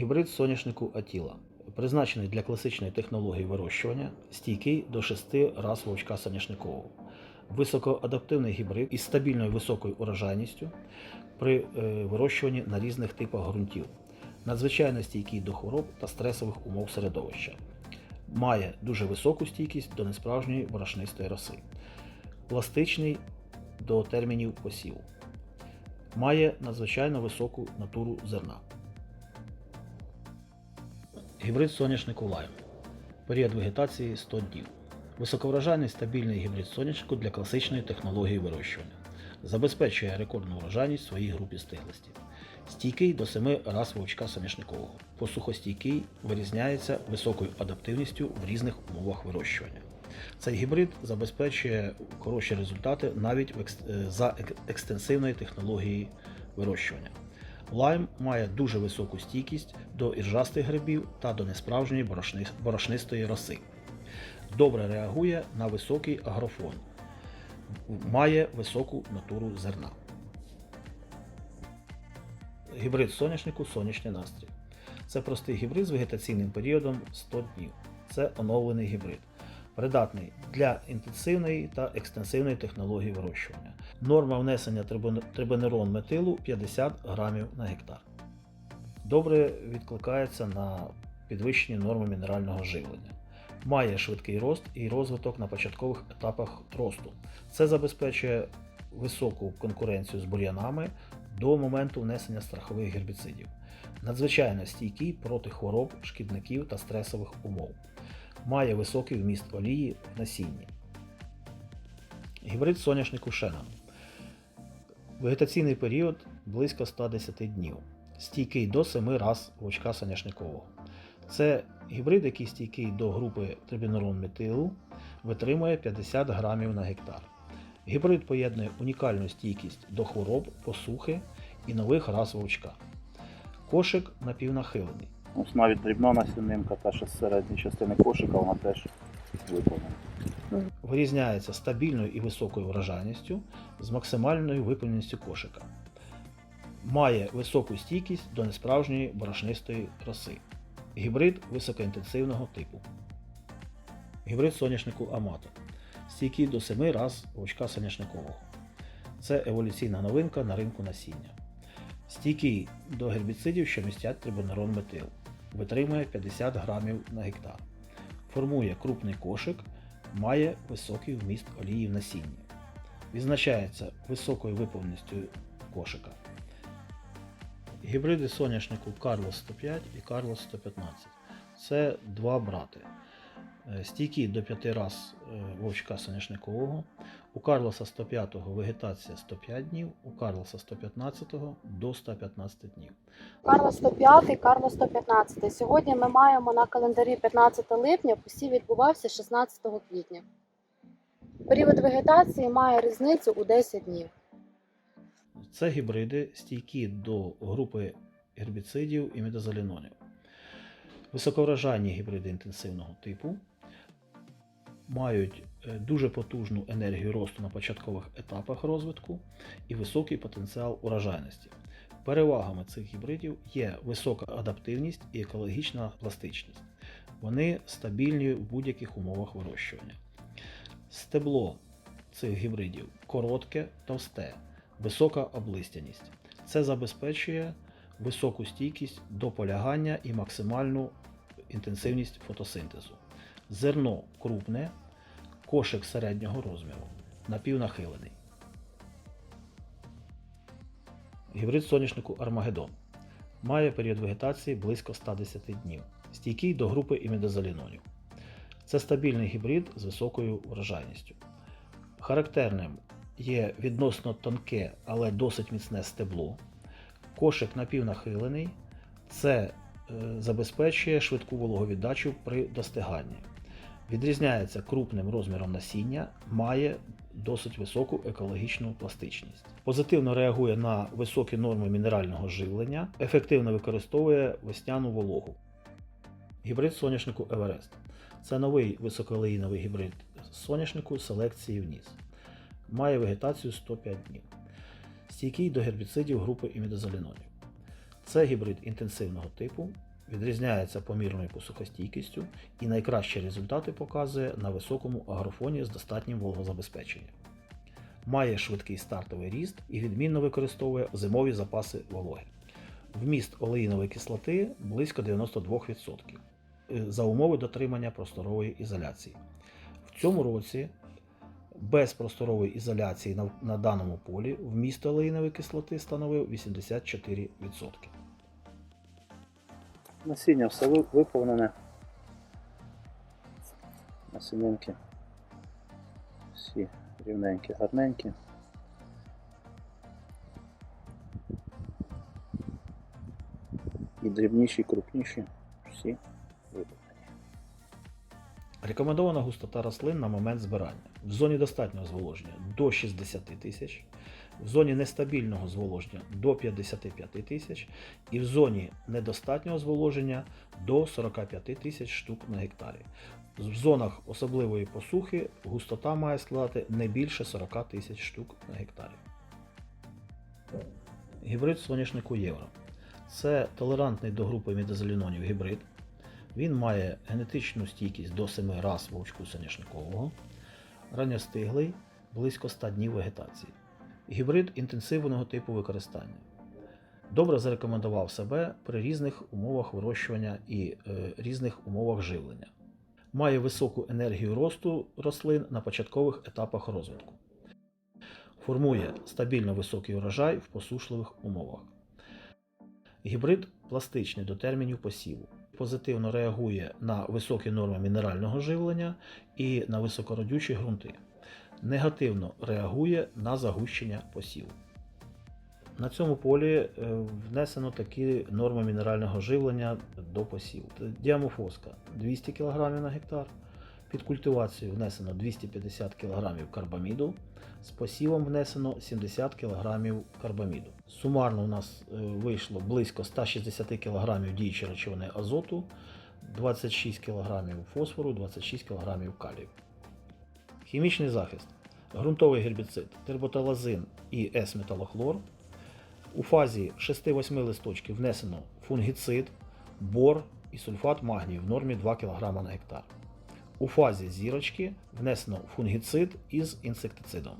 Гібрид соняшнику Атіла. Призначений для класичної технології вирощування, стійкий до 6 раз вовчка соняшникового. Високоадаптивний гібрид із стабільною високою урожайністю при е, вирощуванні на різних типах ґрунтів. Надзвичайно стійкий до хвороб та стресових умов середовища. Має дуже високу стійкість до несправжньої борошнистої роси. Пластичний до термінів посіву. Має надзвичайно високу натуру зерна. Гібрид соняшнику лайм. Період вегетації 100 днів. Високоврожайний стабільний гібрид соняшнику для класичної технології вирощування. Забезпечує рекордну врожайність своїй групі стиглості. Стійкий до 7 раз вовчка соняшникового. Посухостійкий вирізняється високою адаптивністю в різних умовах вирощування. Цей гібрид забезпечує хороші результати навіть е, за ек- екстенсивної технології вирощування. Лайм має дуже високу стійкість до іржастих грибів та до несправжньої борошни- борошнистої роси. Добре реагує на високий агрофон. Має високу натуру зерна. Гібрид соняшнику сонячний настрій. Це простий гібрид з вегетаційним періодом 100 днів. Це оновлений гібрид. Придатний для інтенсивної та екстенсивної технології вирощування. Норма внесення трибенерон метилу 50 грамів на гектар. Добре відкликається на підвищені норми мінерального живлення. Має швидкий рост і розвиток на початкових етапах росту. Це забезпечує високу конкуренцію з бур'янами до моменту внесення страхових гербіцидів. Надзвичайно стійкий проти хвороб, шкідників та стресових умов. Має високий вміст олії в насінні. Гібрид соняшнику Шеннон. Вегетаційний період близько 110 днів. Стійкий до 7 раз вовчка соняшникового. Це гібрид, який стійкий до групи трибінорон метилу, витримує 50 грамів на гектар. Гібрид поєднує унікальну стійкість до хвороб, посухи і нових рас вовчка. Кошик напівнахилений. Ось навіть дрібна насінинка, та що з середньої частини кошика, вона теж виповнена. Вирізняється стабільною і високою врожайністю з максимальною виповненістю кошика. Має високу стійкість до несправжньої борошнистої роси. Гібрид високоінтенсивного типу. Гібрид соняшнику Амато. Стійкий до 7 раз вовчка соняшникового. Це еволюційна новинка на ринку насіння. Стійкий до гербіцидів, що містять трибонерон метил. Витримує 50 грамів на гектар. Формує крупний кошик має високий вміст олії в насінні. Відзначається високою виповненістю кошика. Гібриди соняшнику Carlos 105 і Carlos 115. Це два брати. Е, Стійкі до 5 раз е, вовчка соняшникового. У Карлоса 105-го вегетація 105 днів, у Карлоса 115 до 115 днів. Карло 105, Карло 115. Сьогодні ми маємо на календарі 15 липня, посів відбувався 16 квітня. Період вегетації має різницю у 10 днів. Це гібриди стійкі до групи гербіцидів і медозалінонів. Високоврожайні гібриди інтенсивного типу мають е, дуже потужну енергію росту на початкових етапах розвитку і високий потенціал урожайності. Перевагами цих гібридів є висока адаптивність і екологічна пластичність. Вони стабільні в будь-яких умовах вирощування. Стебло цих гібридів коротке, товсте, висока облистяність. Це забезпечує високу стійкість до полягання і максимальну інтенсивність фотосинтезу. Зерно крупне, кошик середнього розміру, напівнахилений. Гібрид соняшнику Армагеддон. Має період вегетації близько 110 днів. Стійкий до групи імідозалінонів. Це стабільний гібрид з високою врожайністю. Характерним є відносно тонке, але досить міцне стебло. Кошик напівнахилений. Це е, забезпечує швидку вологовіддачу при достиганні. Відрізняється крупним розміром насіння, має досить високу екологічну пластичність. Позитивно реагує на високі норми мінерального живлення, ефективно використовує весняну вологу. Гібрид соняшнику Еверест. Це новий високолеїновий гібрид соняшнику селекції вниз. Має вегетацію 105 днів. Стійкий до гербіцидів групи імідозалінонів. Це гібрид інтенсивного типу, Відрізняється помірною посухостійкістю і найкращі результати показує на високому агрофоні з достатнім вологозабезпеченням. Має швидкий стартовий ріст і відмінно використовує зимові запаси вологи. Вміст олеїнової кислоти близько 92% е, за умови дотримання просторової ізоляції. В цьому році без просторової ізоляції на, даному полі вміст олеїнової кислоти становив 84%. Насіння все виповнене. Насінинки. Всі рівненькі, гарненькі. І дрібніші, крупніші. Всі виповнені. Рекомендована густота рослин на момент збирання. В зоні достатнього зволоження до 60 тисяч, в зоні нестабільного зволоження до 55 тисяч і в зоні недостатнього зволоження до 45 тисяч штук на гектарі. В зонах особливої посухи густота має складати не більше 40 тисяч штук на гектарі. Гібрид соняшнику євро. Це толерантний до групи мідозелінонів гібрид. Він має генетичну стійкість до 7 раз вовчку соняшникового, ранньостиглий, близько 100 днів вегетації. Гібрид інтенсивного типу використання. Добре зарекомендував себе при різних умовах вирощування і е, різних умовах живлення. Має високу енергію росту рослин на початкових етапах розвитку. Формує стабільно високий урожай в посушливих умовах. Гібрид пластичний до термінів посіву. Позитивно реагує на високі норми мінерального живлення і на високородючі ґрунти. Негативно реагує на загущення посіву. На цьому полі е, внесено такі норми мінерального живлення до посіву. Діамофоска 200 кг на гектар. Під культивацію внесено 250 кг карбаміду, з посівом внесено 70 кг карбаміду. Сумарно у нас е, вийшло близько 160 кг діючої речовини азоту, 26 кг фосфору, 26 кг калію. Хімічний захист. Ґрунтовий гербіцид, терботалазин і С-металохлор. У фазі 6-8 листочків внесено фунгіцид, бор і сульфат магнію в нормі 2 кг на гектар. У фазі зірочки внесено фунгіцид із інсектицидом.